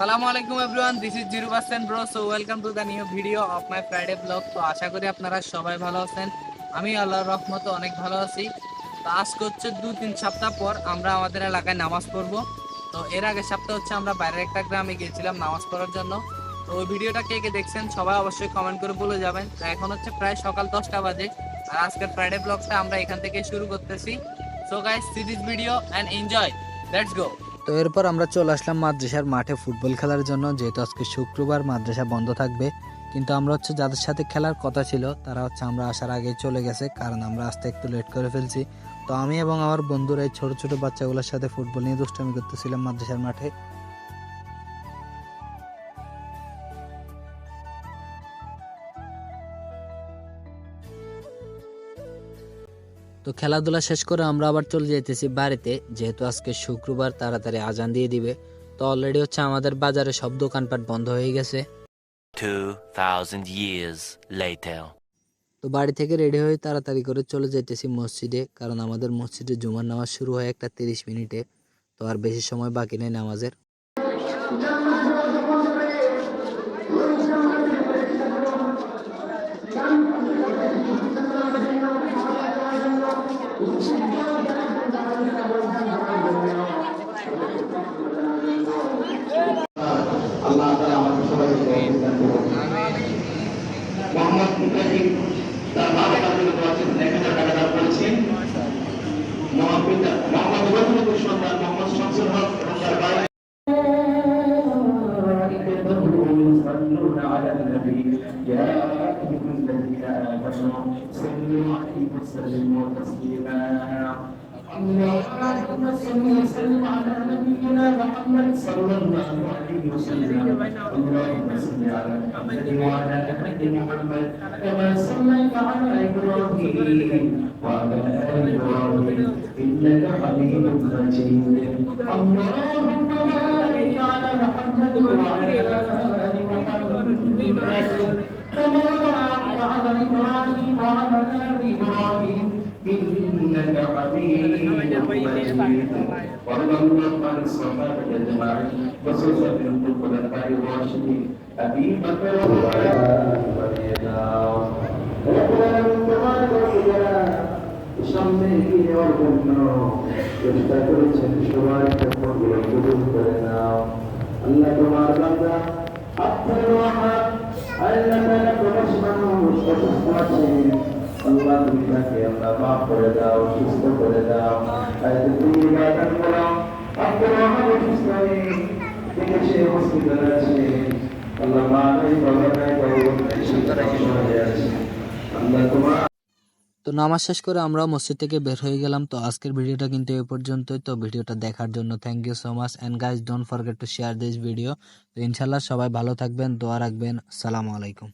সালামু আলাইকুম everyone this is zero percent bro so welcome to the new video of my Friday blog তো আশা করি আপনারা সবাই ভালো আছেন। আমি আল্লাহর রহমতে অনেক ভালো আছি। তো আজকে হচ্ছে দু তিন সপ্তাহ পর আমরা আমাদের এলাকায় নামাজ পড়ব। তো এর আগের সপ্তাহ হচ্ছে আমরা বাইরের একটা গ্রামে গিয়েছিলাম নামাজ পড়ার জন্য। তো ওই ভিডিওটা কে কে দেখছেন সবাই অবশ্যই কমেন্ট করে বলে যাবেন। তো এখন হচ্ছে প্রায় সকাল দশটা বাজে। আর আজকের ফ্রাইডে ব্লগটা আমরা এখান থেকে শুরু করতেছি। So guys see this video and enjoy let's go তো এরপর আমরা চলে আসলাম মাদ্রাসার মাঠে ফুটবল খেলার জন্য, যেহেতু আজকে শুক্রবার মাদ্রাসা বন্ধ থাকবে। কিন্তু আমরা হচ্ছে যাদের সাথে খেলার কথা ছিল, তারা হচ্ছে আমরা আসার আগে চলে গেছে, কারণ আমরা আসতে একটু লেট করে ফেলছি। তো আমি এবং আমার বন্ধুরা এই ছোটো ছোটো বাচ্চাগুলোর সাথে ফুটবল নিয়ে দুষ্টামি করতেছিলাম মাদ্রাসার মাঠে। তো খেলাধুলা শেষ করে আমরা আবার চলে যেতেছি বাড়িতে যেহেতু আজকে শুক্রবার তাড়াতাড়ি আজান দিয়ে দিবে। তো অলরেডি হচ্ছে আমাদের বাজারে সব দোকানপাট বন্ধ হয়ে গেছে। 2,000 years later. তো বাড়ি থেকে রেডি হয়ে তাড়াতাড়ি করে চলে যেতেছি মসজিদে কারণ আমাদের মসজিদে জুমার নামাজ শুরু হয় একটা তিরিশ মিনিটে। তো আর বেশি সময় বাকি নেই নামাজের। আল্লাহ তারা আমাদের সবাইকে মোহাম্মদ মুজাহিদ তার বাবা তাদের করেছেন, এক হাজার টাকা দান করেছেন মোহাম্মদ মোহাম্মদ সন্তান মোহাম্মদ শামসুল হক এবং তার বাবা يا آمنوا صلوا عليه وسلموا تسليما اللهم صل وسلم على نبينا محمد صلى الله عليه وسلم اللهم صل على محمد وعلى ال محمد كما صليت على إبراهيم وعلى ال إبراهيم انك حميد مجيد اللهم بارك على محمد وعلى ال محمد باركت على ابراهيم وعلى ال ابراهيم انك حميد مجيد وارض اللهم عن الصحابه اجمعين وخصوصا من الخلفاء الراشدين ابي بكر সামনে এগিয়ে নেওয়ার জন্য চেষ্টা করেছেন সবাই তখন কবুল করে নাও আল্লাহ তোমার বান্দা আপনার রহমান আল্লাহ তো নামাজ শেষ করে আমরা মসজিদ থেকে বের হয়ে গেলাম। তো আজকের ভিডিওটা কিন্তু এই পর্যন্তই। তো ভিডিওটা দেখার জন্য thank you so much and guys don't forget to share this video তো ইনশাল্লাহ সবাই ভালো থাকবেন, দোয়া রাখবেন। সালামু আলাইকুম।